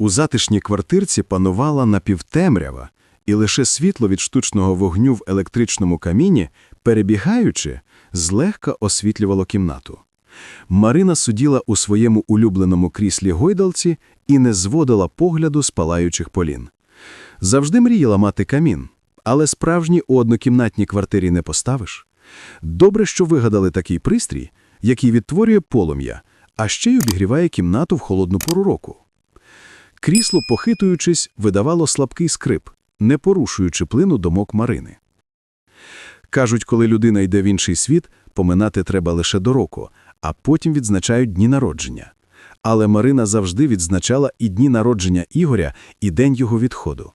У затишній квартирці панувала напівтемрява, і лише світло від штучного вогню в електричному каміні, перебігаючи, злегка освітлювало кімнату. Марина сиділа у своєму улюбленому кріслі гойдалці і не зводила погляду з палаючих полін. Завжди мріяла мати камін, але справжній у однокімнатній квартирі не поставиш. Добре, що вигадали такий пристрій, який відтворює полум'я, а ще й обігріває кімнату в холодну пору року. Крісло, похитуючись, видавало слабкий скрип, не порушуючи плину домок Марини. Кажуть, коли людина йде в інший світ, поминати треба лише до року, а потім відзначають дні народження. Але Марина завжди відзначала і дні народження Ігоря, і день його відходу.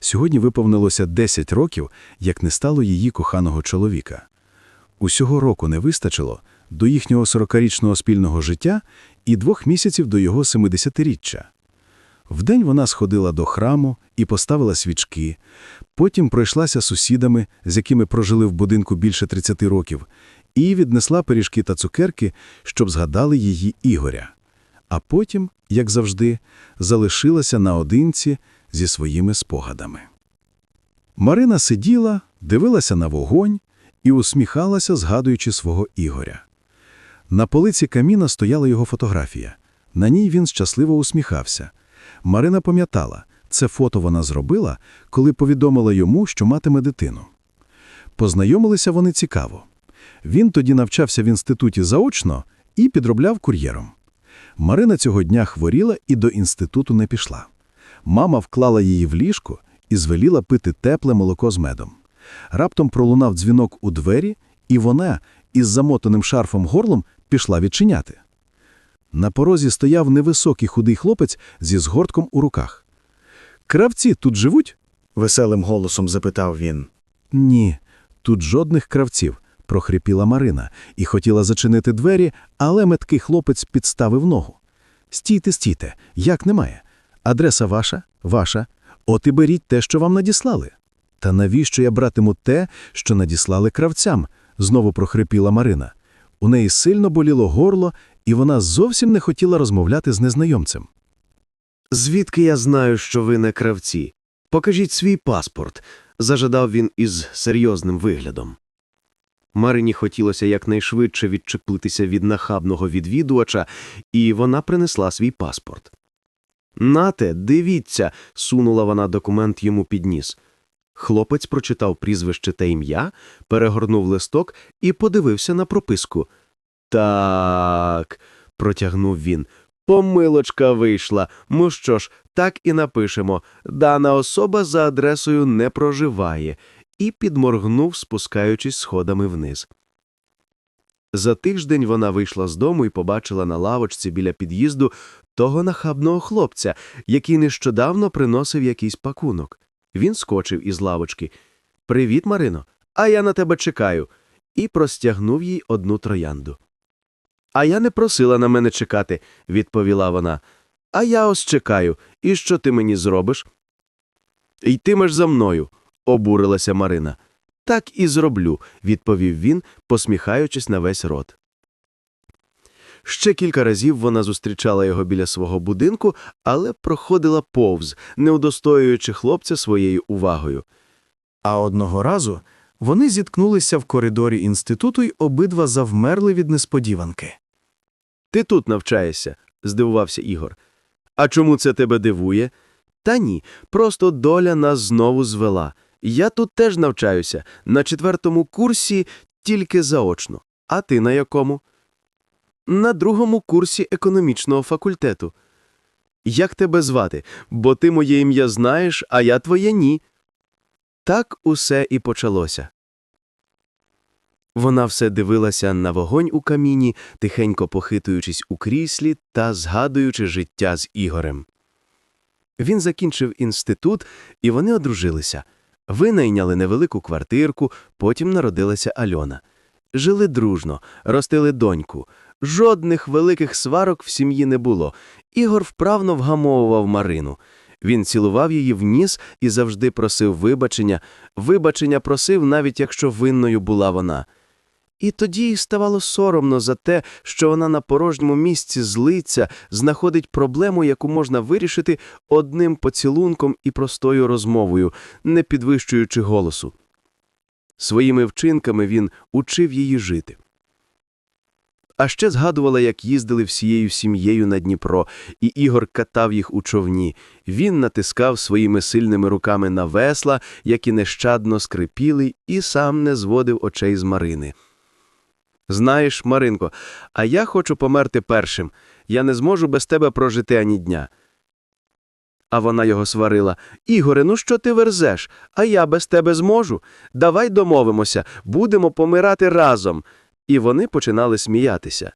Сьогодні виповнилося 10 років, як не стало її коханого чоловіка. Усього року не вистачило до їхнього 40-річного спільного життя і двох місяців до його 70-річчя. Вдень вона сходила до храму і поставила свічки, потім пройшлася сусідами, з якими прожили в будинку більше 30 років, і віднесла пиріжки та цукерки, щоб згадали її Ігоря. А потім, як завжди, залишилася наодинці зі своїми спогадами. Марина сиділа, дивилася на вогонь і усміхалася, згадуючи свого Ігоря. На полиці каміна стояла його фотографія. На ній він щасливо усміхався. Марина пам'ятала, це фото вона зробила, коли повідомила йому, що матиме дитину. Познайомилися вони цікаво. Він тоді навчався в інституті заочно і підробляв кур'єром. Марина цього дня хворіла і до інституту не пішла. Мама вклала її в ліжко і звеліла пити тепле молоко з медом. Раптом пролунав дзвінок у двері, і вона із замотаним шарфом горлом пішла відчиняти. На порозі стояв невисокий худий хлопець зі згортком у руках. Кравці тут живуть? веселим голосом запитав він. Ні, тут жодних кравців, прохрипіла Марина і хотіла зачинити двері, але меткий хлопець підставив ногу. Стійте, стійте, як немає. Адреса ваша? Ваша. От і беріть те, що вам надіслали. Та навіщо я братиму те, що надіслали кравцям? знову прохрипіла Марина. У неї сильно боліло горло, і вона зовсім не хотіла розмовляти з незнайомцем. Звідки я знаю, що ви не кравці? Покажіть свій паспорт, зажадав він із серйозним виглядом. Марині хотілося якнайшвидше відчепитися від нахабного відвідувача, і вона принесла свій паспорт. Нате, дивіться, сунула вона документ йому під ніс. Хлопець прочитав прізвище та ім'я, перегорнув листок і подивився на прописку. Так, протягнув він. Помилочка вийшла. Ну що ж, так і напишемо. Дана особа за адресою не проживає. І підморгнув, спускаючись сходами вниз. За тиждень вона вийшла з дому і побачила на лавочці біля під'їзду того нахабного хлопця, який нещодавно приносив якийсь пакунок. Він скочив із лавочки. Привіт, Марино, а я на тебе чекаю. І простягнув їй одну троянду. А я не просила на мене чекати, відповіла вона. А я ось чекаю. І що ти мені зробиш? Йтимеш за мною, обурилася Марина. Так і зроблю, відповів він, посміхаючись на весь рот. Ще кілька разів вона зустрічала його біля свого будинку, але проходила повз, не удостоюючи хлопця своєю увагою. А одного разу вони зіткнулися в коридорі інституту й обидва завмерли від несподіванки. Ти тут навчаєшся, здивувався Ігор. А чому це тебе дивує? Та ні, просто доля нас знову звела. Я тут теж навчаюся, на четвертому курсі тільки заочно. А ти на якому? На другому курсі економічного факультету. Як тебе звати? Бо ти моє ім'я знаєш, а я твоє ні. Так усе і почалося. Вона все дивилася на вогонь у каміні, тихенько похитуючись у кріслі та згадуючи життя з Ігорем. Він закінчив інститут, і вони одружилися. Винайняли невелику квартирку, потім народилася Альона. Жили дружно, ростили доньку. Жодних великих сварок в сім'ї не було. Ігор вправно вгамовував Марину. Він цілував її в ніс і завжди просив вибачення. Вибачення просив, навіть якщо винною була вона. І тоді їй ставало соромно за те, що вона на порожньому місці злиться, знаходить проблему, яку можна вирішити одним поцілунком і простою розмовою, не підвищуючи голосу. Своїми вчинками він учив її жити. А ще згадувала, як їздили всією сім'єю на Дніпро, і Ігор катав їх у човні. Він натискав своїми сильними руками на весла, які нещадно скрипіли, і сам не зводив очей з Марини. Знаєш, Маринко, а я хочу померти першим. Я не зможу без тебе прожити ані дня. А вона його сварила. Ігоре, ну що ти верзеш? А я без тебе зможу. Давай домовимося, будемо помирати разом. І вони починали сміятися.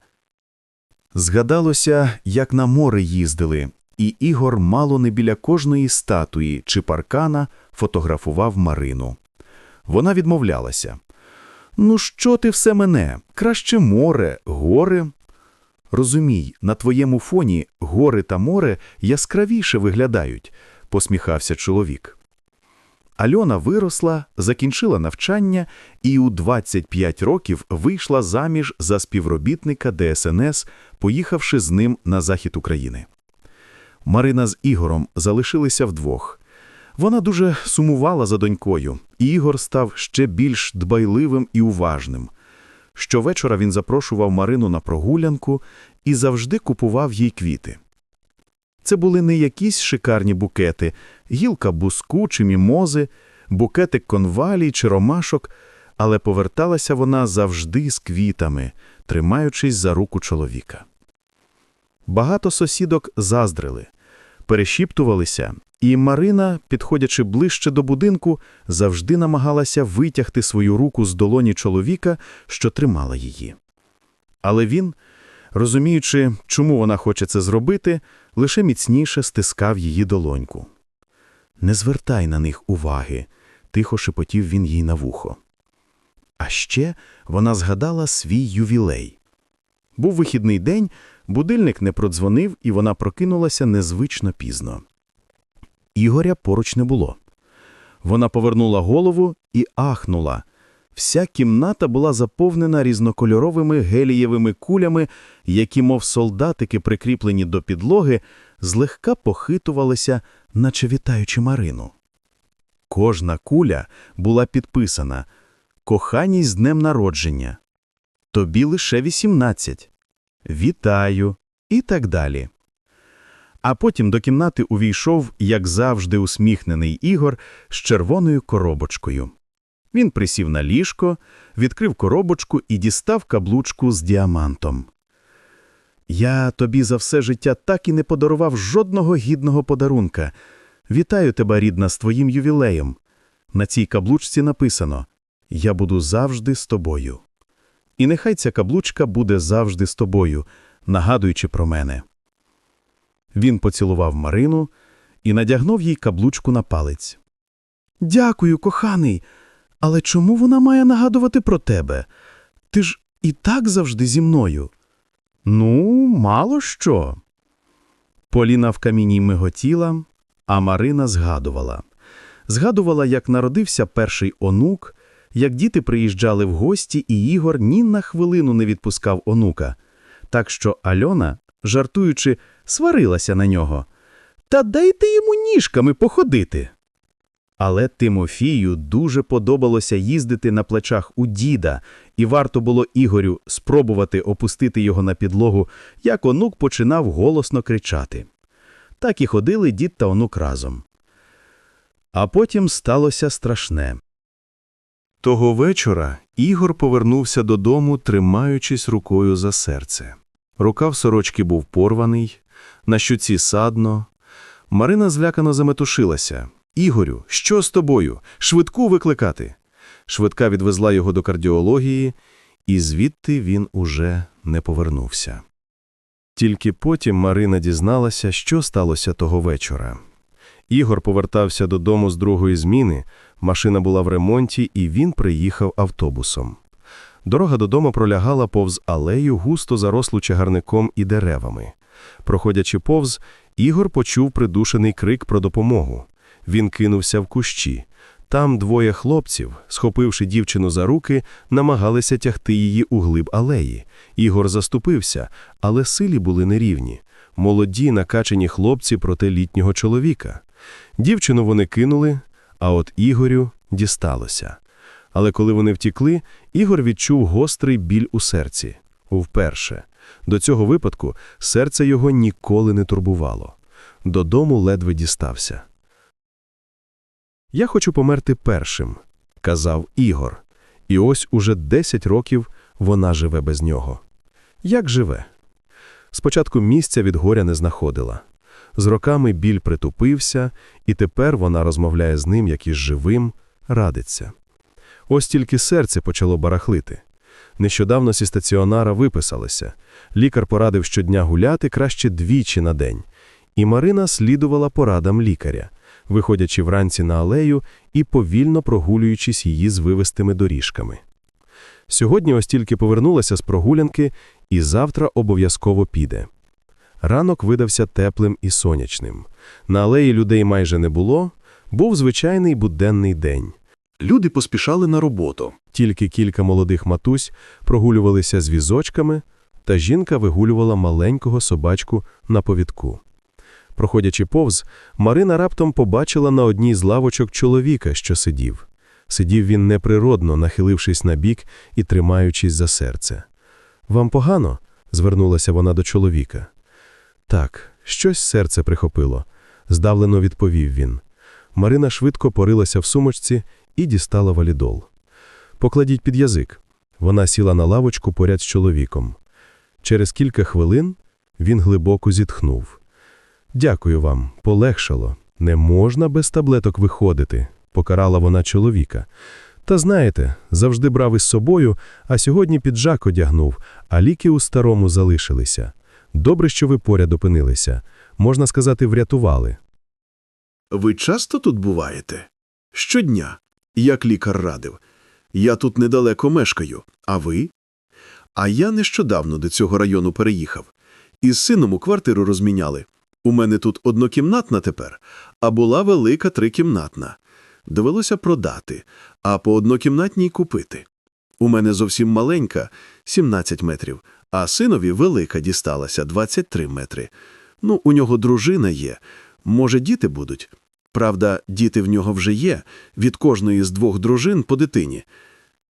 Згадалося, як на море їздили, і Ігор мало не біля кожної статуї чи паркана фотографував Марину. Вона відмовлялася. «Ну що ти все мене? Краще море, гори». «Розумій, на твоєму фоні гори та море яскравіше виглядають», – посміхався чоловік. Альона виросла, закінчила навчання і у 25 років вийшла заміж за співробітника ДСНС, поїхавши з ним на захід України. Марина з Ігором залишилися вдвох. Вона дуже сумувала за донькою, Ігор став ще більш дбайливим і уважним. Щовечора він запрошував Марину на прогулянку і завжди купував їй квіти. Це були не якісь шикарні букети, гілка буску чи мімози, букетик конвалій чи ромашок, але поверталася вона завжди з квітами, тримаючись за руку чоловіка. Багато сусідок заздрили, перешіптувалися, і Марина, підходячи ближче до будинку, завжди намагалася витягти свою руку з долоні чоловіка, що тримала її. Але він, розуміючи, чому вона хоче це зробити, лише міцніше стискав її долоньку. «Не звертай на них уваги», – тихо шепотів він їй на вухо. А ще вона згадала свій ювілей. Був вихідний день, будильник не продзвонив, і вона прокинулася незвично пізно. Ігоря поруч не було. Вона повернула голову і ахнула. Вся кімната була заповнена різнокольоровими гелієвими кулями, які, мов солдатики, прикріплені до підлоги, злегка похитувалися, наче вітаючи Марину. Кожна куля була підписана «Коханій з днем народження», «Тобі лише 18», «Вітаю» і так далі. А потім до кімнати увійшов, як завжди, усміхнений Ігор з червоною коробочкою. Він присів на ліжко, відкрив коробочку і дістав каблучку з діамантом. «Я тобі за все життя так і не подарував жодного гідного подарунка. Вітаю тебе, рідна, з твоїм ювілеєм. На цій каблучці написано «Я буду завжди з тобою». І нехай ця каблучка буде завжди з тобою, нагадуючи про мене. Він поцілував Марину і надягнув їй каблучку на палець. Дякую, коханий. Але чому вона має нагадувати про тебе? Ти ж і так завжди зі мною. Ну, мало що. Поліна в каміні миготіла, а Марина згадувала. Згадувала, як народився перший онук, як діти приїжджали в гості, і Ігор ні на хвилину не відпускав онука. Так що Альона, жартуючи, сварилася на нього. Та дайте йому ніжками походити. Але Тимофію дуже подобалося їздити на плечах у діда, і варто було Ігорю спробувати опустити його на підлогу, як онук починав голосно кричати. Так і ходили дід та онук разом. А потім сталося страшне. Того вечора Ігор повернувся додому, тримаючись рукою за серце. Рукав сорочки був порваний, на щуці садно. Марина злякано заметушилася. Ігорю, що з тобою? Швидку викликати. Швидка відвезла його до кардіології, і звідти він уже не повернувся. Тільки потім Марина дізналася, що сталося того вечора. Ігор повертався додому з другої зміни, машина була в ремонті, і він приїхав автобусом. Дорога додому пролягала повз алею, густо зарослу чагарником і деревами. Проходячи повз, Ігор почув придушений крик про допомогу. Він кинувся в кущі. Там двоє хлопців, схопивши дівчину за руки, намагалися тягти її у глиб алеї. Ігор заступився, але силі були нерівні. Молоді, накачані хлопці проти літнього чоловіка. Дівчину вони кинули, а от Ігорю дісталося. Але коли вони втікли, Ігор відчув гострий біль у серці. Вперше. До цього випадку серце його ніколи не турбувало. Додому ледве дістався. «Я хочу померти першим», – казав Ігор. І ось уже 10 років вона живе без нього. Як живе? Спочатку місця від горя не знаходила. З роками біль притупився, і тепер вона розмовляє з ним, як із живим, радиться. Ось тільки серце почало барахлити. Нещодавно зі стаціонара виписалися. Лікар порадив щодня гуляти краще двічі на день. І Марина слідувала порадам лікаря, виходячи вранці на алею і повільно прогулюючись її звивистими доріжками. Сьогодні ось тільки повернулася з прогулянки і завтра обов'язково піде. Ранок видався теплим і сонячним. На алеї людей майже не було, був звичайний буденний день. Люди поспішали на роботу. Тільки кілька молодих матусь прогулювалися з візочками, та жінка вигулювала маленького собачку на повідку. Проходячи повз, Марина раптом побачила на одній з лавочок чоловіка, що сидів. Сидів він неприродно, нахилившись на бік і тримаючись за серце. «Вам погано?» – звернулася вона до чоловіка. Так, щось серце прихопило, здавлено відповів він. Марина швидко порилася в сумочці і дістала валідол. Покладіть під язик. Вона сіла на лавочку поряд з чоловіком. Через кілька хвилин він глибоко зітхнув. Дякую вам, полегшало. Не можна без таблеток виходити, покарала вона чоловіка. Та знаєте, завжди брав із собою, а сьогодні піджак одягнув, а ліки у старому залишилися. Добре, що ви поряд опинилися. Можна сказати, врятували. Ви часто тут буваєте? Щодня, як лікар радив. Я тут недалеко мешкаю. А ви? А я нещодавно до цього району переїхав. Із сином у квартиру розміняли. У мене тут однокімнатна тепер, а була велика трикімнатна. Довелося продати, а по однокімнатній купити. У мене зовсім маленька, 17 метрів, а синові велика дісталася, 23 метри. Ну, у нього дружина є. Може, діти будуть? Правда, діти в нього вже є, від кожної з двох дружин по дитині.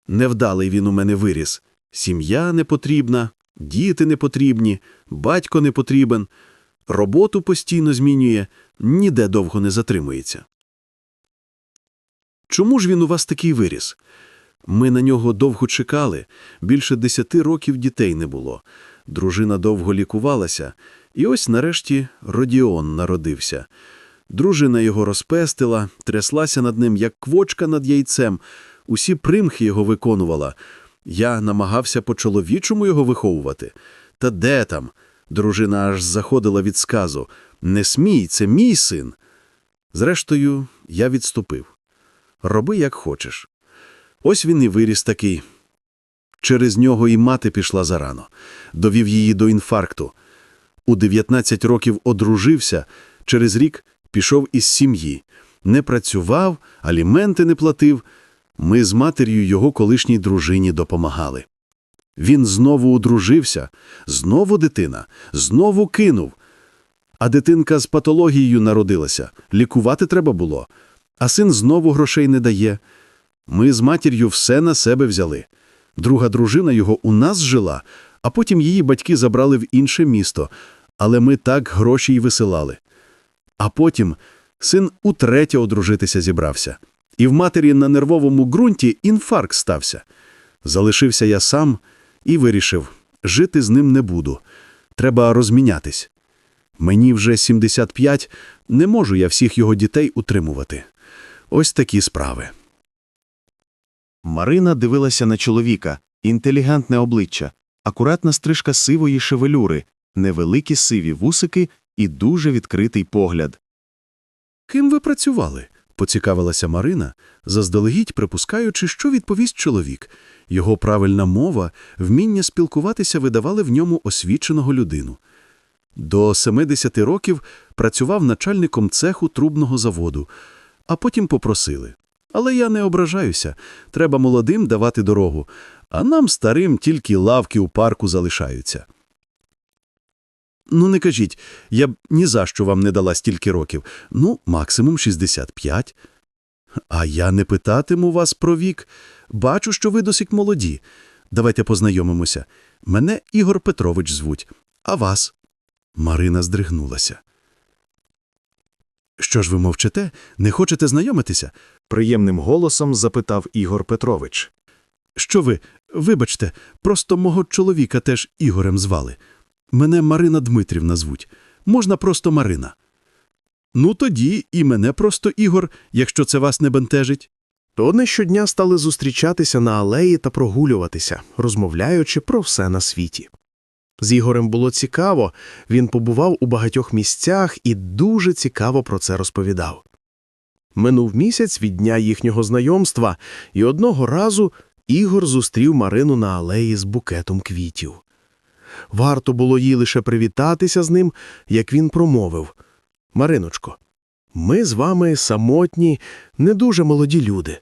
Невдалий він у мене виріс. Сім'я не потрібна, діти не потрібні, батько не потрібен, роботу постійно змінює, ніде довго не затримується. Чому ж він у вас такий виріс? Ми на нього довго чекали, більше десяти років дітей не було. Дружина довго лікувалася, і ось нарешті Родіон народився. Дружина його розпестила, тряслася над ним, як квочка над яйцем, усі примхи його виконувала. Я намагався по-чоловічому його виховувати. Та де там? Дружина аж заходила від сказу. Не смій, це мій син. Зрештою, я відступив. Роби, як хочеш. Ось він і виріс такий. Через нього і мати пішла зарано. Довів її до інфаркту. У 19 років одружився, через рік пішов із сім'ї. Не працював, аліменти не платив. Ми з матір'ю його колишній дружині допомагали. Він знову одружився, знову дитина, знову кинув. А дитинка з патологією народилася, лікувати треба було. А син знову грошей не дає. Ми з матір'ю все на себе взяли. Друга дружина його у нас жила, а потім її батьки забрали в інше місто, але ми так гроші й висилали. А потім син утретє одружитися зібрався. І в матері на нервовому ґрунті інфаркт стався. Залишився я сам і вирішив, жити з ним не буду. Треба розмінятись. Мені вже 75, не можу я всіх його дітей утримувати. Ось такі справи. Марина дивилася на чоловіка, інтелігентне обличчя, акуратна стрижка сивої шевелюри, невеликі сиві вусики і дуже відкритий погляд. Ким ви працювали? поцікавилася Марина, заздалегідь припускаючи, що відповість чоловік. Його правильна мова, вміння спілкуватися видавали в ньому освіченого людину. До 70 років працював начальником цеху трубного заводу, а потім попросили. Але я не ображаюся. Треба молодим давати дорогу, а нам, старим, тільки лавки у парку залишаються. Ну, не кажіть, я б ні за що вам не дала стільки років. Ну, максимум 65. А я не питатиму вас про вік. Бачу, що ви досить молоді. Давайте познайомимося. Мене Ігор Петрович звуть. А вас? Марина здригнулася. Що ж ви мовчите? Не хочете знайомитися? Приємним голосом запитав Ігор Петрович. Що ви? Вибачте, просто мого чоловіка теж Ігорем звали. Мене Марина Дмитрівна звуть. Можна просто Марина. Ну тоді і мене просто Ігор, якщо це вас не бентежить. То вони щодня стали зустрічатися на алеї та прогулюватися, розмовляючи про все на світі. З Ігорем було цікаво, він побував у багатьох місцях і дуже цікаво про це розповідав. Минув місяць від дня їхнього знайомства, і одного разу Ігор зустрів Марину на алеї з букетом квітів. Варто було їй лише привітатися з ним, як він промовив Мариночко, ми з вами самотні, не дуже молоді люди.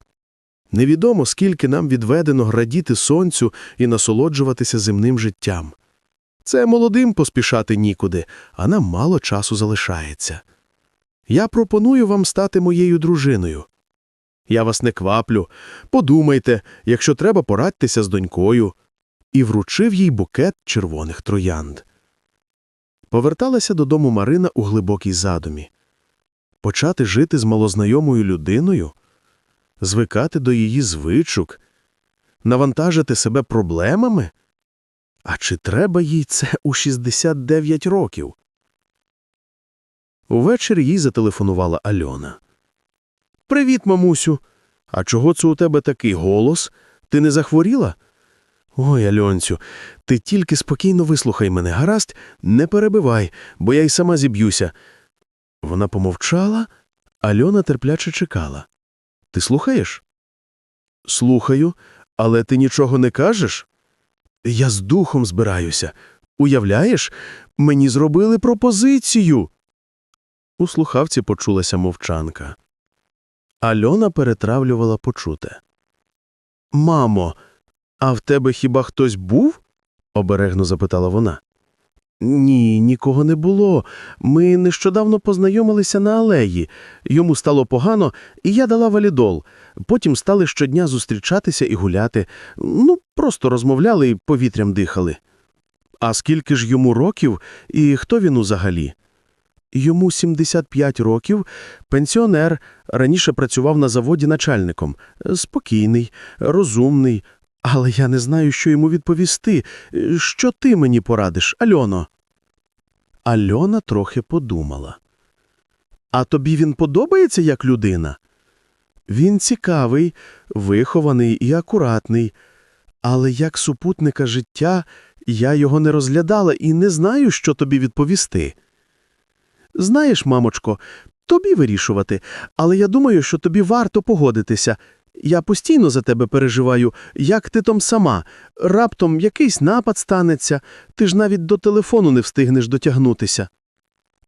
Невідомо, скільки нам відведено градіти сонцю і насолоджуватися земним життям. Це молодим поспішати нікуди, а нам мало часу залишається. Я пропоную вам стати моєю дружиною. Я вас не кваплю. Подумайте, якщо треба, порадьтеся з донькою. І вручив їй букет червоних троянд. Поверталася додому Марина у глибокій задумі. Почати жити з малознайомою людиною, звикати до її звичок, навантажити себе проблемами? А чи треба їй це у 69 років? Увечері їй зателефонувала Альона. Привіт, мамусю. А чого це у тебе такий голос? Ти не захворіла? Ой, Альонцю, ти тільки спокійно вислухай мене, гаразд, не перебивай, бо я й сама зіб'юся. Вона помовчала, Альона терпляче чекала. Ти слухаєш? Слухаю, але ти нічого не кажеш? Я з духом збираюся. Уявляєш, мені зробили пропозицію. У слухавці почулася мовчанка. Альона перетравлювала почуте. Мамо, а в тебе хіба хтось був? обережно запитала вона. Ні, нікого не було. Ми нещодавно познайомилися на алеї. Йому стало погано, і я дала валідол. Потім стали щодня зустрічатися і гуляти. Ну, просто розмовляли і повітрям дихали. А скільки ж йому років і хто він узагалі? Йому 75 років, пенсіонер, раніше працював на заводі начальником. Спокійний, розумний. Але я не знаю, що йому відповісти. Що ти мені порадиш, Альоно? Альона трохи подумала. А тобі він подобається як людина? Він цікавий, вихований і акуратний, але як супутника життя я його не розглядала і не знаю, що тобі відповісти. Знаєш, мамочко, тобі вирішувати, але я думаю, що тобі варто погодитися. Я постійно за тебе переживаю, як ти там сама. Раптом якийсь напад станеться, ти ж навіть до телефону не встигнеш дотягнутися.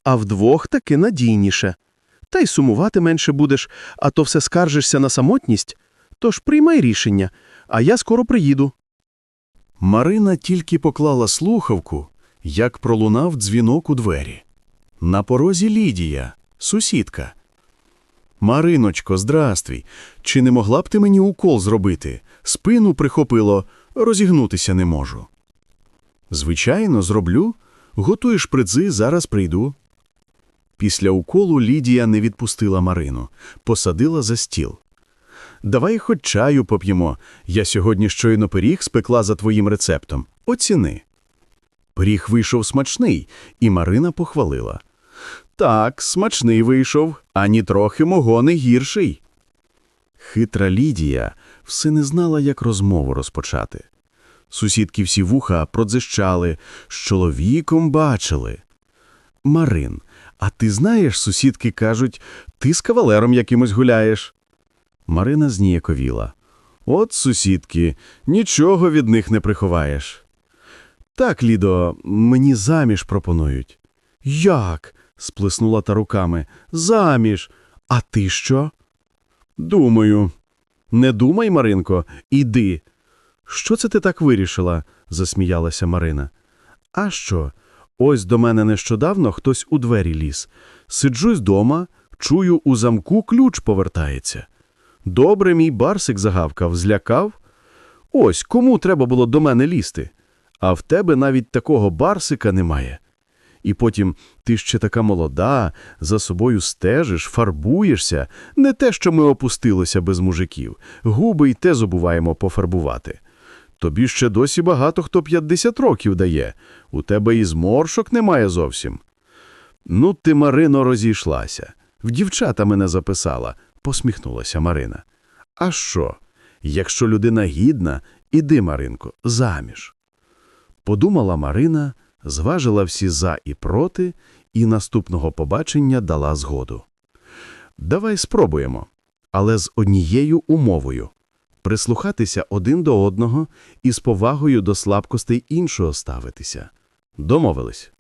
А вдвох таки надійніше. Та й сумувати менше будеш, а то все скаржишся на самотність. Тож приймай рішення, а я скоро приїду. Марина тільки поклала слухавку, як пролунав дзвінок у двері. На порозі Лідія, сусідка. Мариночко, здрастуй. Чи не могла б ти мені укол зробити? Спину прихопило, розігнутися не можу. Звичайно, зроблю. Готуй шприци, зараз прийду. Після уколу Лідія не відпустила Марину, посадила за стіл. Давай хоч чаю поп'ємо. Я сьогодні щойно пиріг спекла за твоїм рецептом. Оціни. Пиріг вийшов смачний, і Марина похвалила. Так, смачний вийшов, ані трохи мого не гірший. Хитра Лідія все не знала, як розмову розпочати. Сусідки всі вуха продзищали, з чоловіком бачили. Марин, а ти знаєш, сусідки кажуть, ти з кавалером якимось гуляєш. Марина зніяковіла. От, сусідки, нічого від них не приховаєш. Так, Лідо, мені заміж пропонують. Як? Сплеснула та руками. Заміж. А ти що? Думаю. Не думай, Маринко, іди. Що це ти так вирішила? засміялася Марина. А що? Ось до мене нещодавно хтось у двері ліз. Сиджусь дома, чую, у замку ключ повертається. Добре мій барсик загавкав, злякав. Ось кому треба було до мене лізти. А в тебе навіть такого барсика немає. І потім ти ще така молода, за собою стежиш, фарбуєшся, не те, що ми опустилися без мужиків, губи й те забуваємо пофарбувати. Тобі ще досі багато хто 50 років дає, у тебе і зморшок немає зовсім. Ну, ти, Марино, розійшлася. В дівчата мене записала, посміхнулася Марина. А що? Якщо людина гідна, іди, Маринко, заміж. Подумала Марина, зважила всі за і проти, і наступного побачення дала згоду. Давай спробуємо, але з однією умовою прислухатися один до одного і з повагою до слабкостей іншого ставитися. Домовились.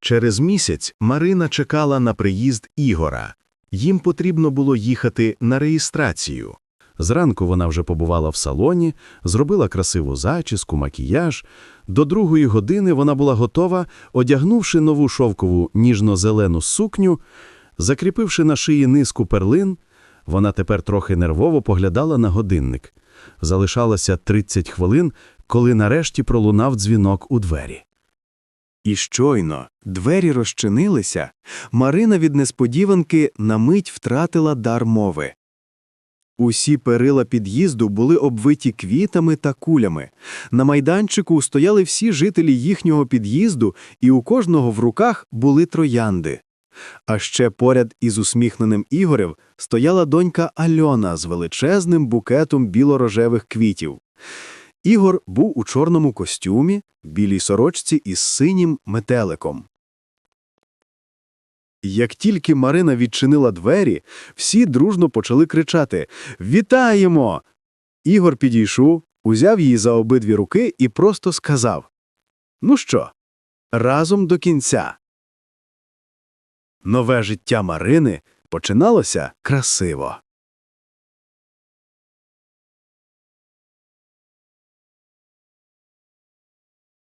Через місяць Марина чекала на приїзд Ігора. Їм потрібно було їхати на реєстрацію. Зранку вона вже побувала в салоні, зробила красиву зачіску, макіяж. До другої години вона була готова, одягнувши нову шовкову ніжно-зелену сукню, закріпивши на шиї низку перлин, вона тепер трохи нервово поглядала на годинник. Залишалося 30 хвилин, коли нарешті пролунав дзвінок у двері. І щойно двері розчинилися, Марина від несподіванки на мить втратила дар мови. Усі перила під'їзду були обвиті квітами та кулями. На майданчику стояли всі жителі їхнього під'їзду, і у кожного в руках були троянди. А ще поряд із усміхненим Ігорем стояла донька Альона з величезним букетом білорожевих квітів. Ігор був у чорному костюмі, білій сорочці із синім метеликом. Як тільки Марина відчинила двері, всі дружно почали кричати Вітаємо! Ігор підійшов, узяв її за обидві руки і просто сказав Ну що, разом до кінця. Нове життя Марини починалося красиво.